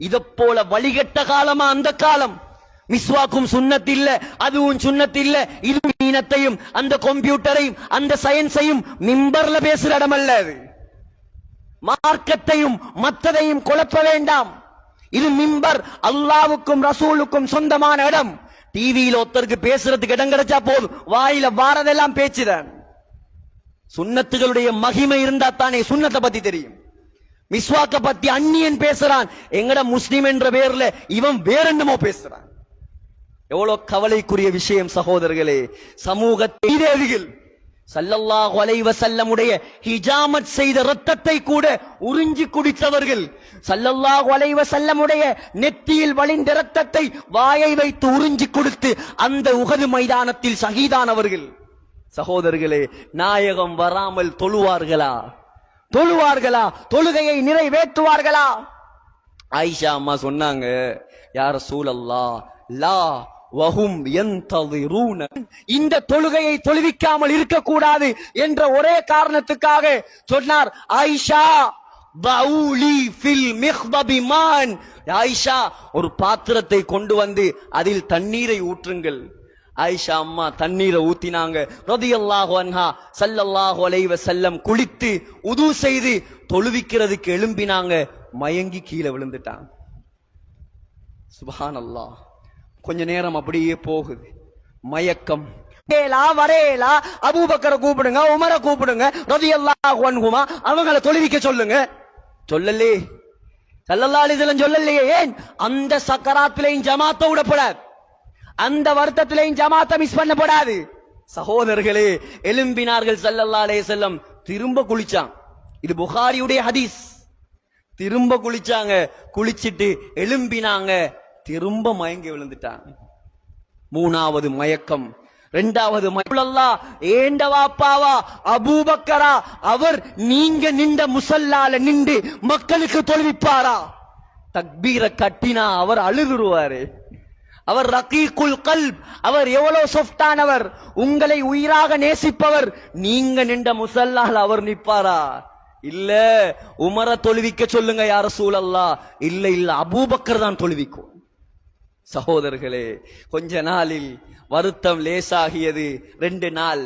இதை போல வழிகட்ட காலமா அந்த காலம்? மிஸ்வாக்கும் சுண்ணத் இல்ல அதுவும் சுண்ணத் இல்ல இது மீனத்தையும் அந்த கம்ப்யூட்டரையும் அந்த சயின்ஸையும் மிம்பர்ல பேசுற இடமல்ல அது. மார்க்கத்தையும் மற்றதையும் குழப்ப வேண்டாம். இது மிம்பர் அல்லாவுக்கும் ரசூலுக்கும் சொந்தமான இடம். டிவியில ஒருத்தருக்கு பேசுறதுக்கு இடம் கிடைச்சா போதும். வாயில வாரதெல்லாம் பேச்சுதான். சுண்ணத்துகளுடைய மகிமை இருந்தா தானே சுண்ணத்தை பத்தி தெரியும். மிஸ்வாக்க பத்தி அந்நியன் பேசுறான். எங்கட முஸ்லிம் என்ற பேர்ல இவன் வேற என்னமோ பேசுறான். எவ்வளவு கவலைக்குரிய விஷயம் சகோதரர்களே சமூக தேதிகள் சல்லல்லாஹு அலைவ வஸல்லமுடைய ஹிஜாமத் செய்த ரத்தத்தை கூட உறிஞ்சி குடித்தவர்கள் சல்லல்லாஹு அலைவ சல்லமுடைய நெத்தியில் வழிந்த ரத்தத்தை வாயை வைத்து உறிஞ்சி கொடுத்து அந்த உகது மைதானத்தில் சகிதானவர்கள் சகோதரர்களே நாயகம் வராமல் தொழுவார்களா? தொழுவார்களா? தொழுகையை நிறைவேற்றுவார்களா? ஆயிஷா அம்மா சொன்னாங்க யார சூழல்லா லா வஹும் யந்ததிரூன இந்த தொழுகையை தொழுவிக்காமல் இருக்கக்கூடாது என்ற ஒரே காரணத்துக்காக சொன்னார் ஆயிஷா. பவுலி ஃபில் மிஹ்தபி மான். ஆயிஷா ஒரு பாத்திரத்தை கொண்டு வந்து அதில் தண்ணீரை ஊற்றுங்கள். ஆயிஷா அம்மா தண்ணீரை ஊத்தினாங்க. ரதியல்லாஹு அன்ஹா ஸல்லல்லாஹு அலைவ செல்லம் குளித்து உது செய்து தொழுவிக்கிறதுக்கு எழும்பினாங்க. மயங்கி கீழே விழுந்துட்டாங்க சுபஹானல்லாஹ் கொஞ்ச நேரம் அப்படியே போகுது. மயக்கம். வரேலா வரேலா அபூபக்கரை கூப்பிடுங்க உமரை கூப்பிடுங்க ரதியல்லாஹு அன்ஹுமா அவங்கள தொழுவிக்க சொல்லுங்க. சொல்லலே. சல்லல்லா அலிசலம் சொல்லலையே. ஏன்? அந்த சக்கராத்திலையும் ஜமாத்த விடப்படாது. அந்த வருத்தத்திலையும் ஜமாத்த மிஸ் பண்ணப்படாது. சகோதரர்களே எலும்பினார்கள் சல்லல்லா அலே செல்லம் திரும்ப குளிச்சான். இது புகாரியுடைய ஹதீஸ். திரும்ப குளிச்சாங்க. குளிச்சிட்டு எலும்பினாங்க. திரும்ப மயங்கி விழுந்துட்டாங்க. மூணாவது மயக்கம். ரெண்டாவது மயக்குள்ளல்லா ஏண்ட வாப்பாவா? அபூபக்கரா? அவர் நீங்க நின்ற முசல்லால நின்று மக்களுக்கு தொழுவிப்பாரா? தக்பீர கட்டினா அவர் அழுதுருவாரு அவர் ரகீக்குல் கல்ப். அவர் எவ்வளவு சொஃப்டானவர் உங்களை உயிராக நேசிப்பவர். நீங்க நின்ற முசல்லால் அவர் நிப்பாரா இல்ல உமர தொழுவிக்க சொல்லுங்க யார சூழல்லா இல்ல இல்ல அபூபக்கர் தான் தொழுவிக்கும். சகோதரர்களே கொஞ்ச நாளில் வருத்தம் லேசாகியது. ரெண்டு நாள்.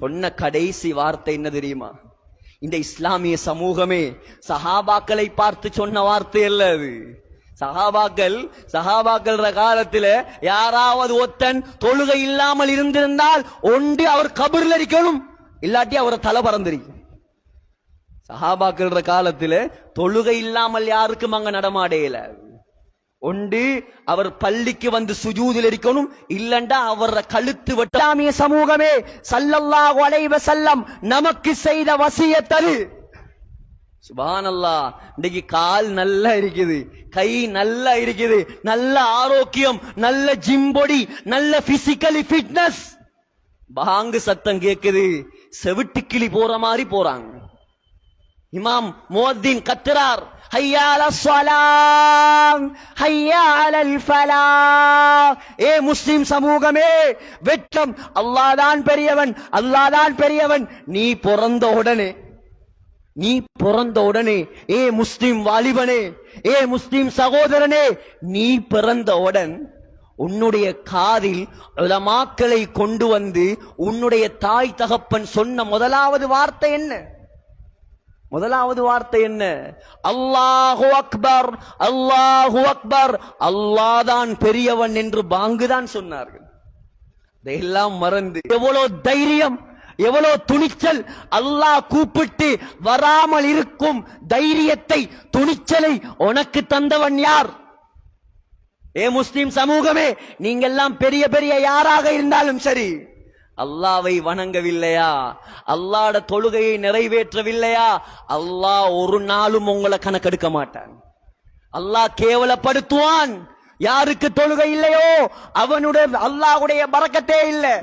சொன்ன கடைசி வார்த்தை என்ன தெரியுமா? இந்த இஸ்லாமிய சமூகமே சஹாபாக்களை பார்த்து சொன்ன வார்த்தை அல்ல அது. சஹாபாக்கள் சஹாபாக்கள் காலத்துல யாராவது ஒத்தன் தொழுகை இல்லாமல் இருந்திருந்தால் ஒன்று அவர் கபரில் இருக்கணும் இல்லாட்டி அவரை தலை பறந்திருக்கும். சஹாபாக்கள் காலத்துல தொழுகை இல்லாமல் யாருக்கும் அங்க நடமாடையில. ஒன்று அவர் பள்ளிக்கு வந்து சுஜூதில் இருக்கணும் இல்லண்டா அவர கழுத்து வெட்டாமிய சமூகமே சல்லல்லாஹு அலைவ செல்லம் நமக்கு செய்த வசியத்தது சுபானல்லா இன்னைக்கு கால் நல்லா இருக்குது கை நல்லா இருக்குது நல்ல ஆரோக்கியம் நல்ல ஜிம்பொடி நல்ல பிசிக்கலி ஃபிட்னஸ் பாங்கு சத்தம் கேக்குது செவிட்டுக்கிளி போற மாதிரி போறாங்க. இமாம் மோத்தின் கத்துறார் ஹையா அலஸ் ஸலாம் ஏ முஸ்லிம் சமூகமே வெட்கம். அல்லாதான் பெரியவன் அல்லாதான் பெரியவன். நீ பிறந்த உடனே நீ பிறந்த உடனே ஏ முஸ்லிம் வாலிபனே ஏ முஸ்லிம் சகோதரனே நீ பிறந்தவுடன் உன்னுடைய காதில் உலமாக்களை கொண்டு வந்து உன்னுடைய தாய் தகப்பன் சொன்ன முதலாவது வார்த்தை என்ன? முதலாவது வார்த்தை என்ன? அல்லாஹு அக்பர் அல்லாஹு அக்பர். அல்லாஹ் தான் பெரியவன் என்று பாங்குதான் சொன்னார்கள். இதையெல்லாம் மறந்து எவ்வளவு தைரியம் எவ்வளவு துணிச்சல் அல்லாஹ் கூப்பிட்டு வராமல் இருக்கும் தைரியத்தை துணிச்சலை உனக்கு தந்தவன் யார்? ஏ முஸ்லிம் சமூகமே நீங்கெல்லாம் பெரிய பெரிய யாராக இருந்தாலும் சரி அல்லாவை வணங்கவில்லையா? அல்லாட தொழுகையை நிறைவேற்றவில்லையா? அல்லாஹ் ஒரு நாளும் உங்களை கணக்கெடுக்க மாட்டான். அல்லாஹ் கேவலப்படுத்துவான். யாருக்கு தொழுகை இல்லையோ அவனுடைய அல்லாஹ்வுடைய பறக்கத்தே இல்லை.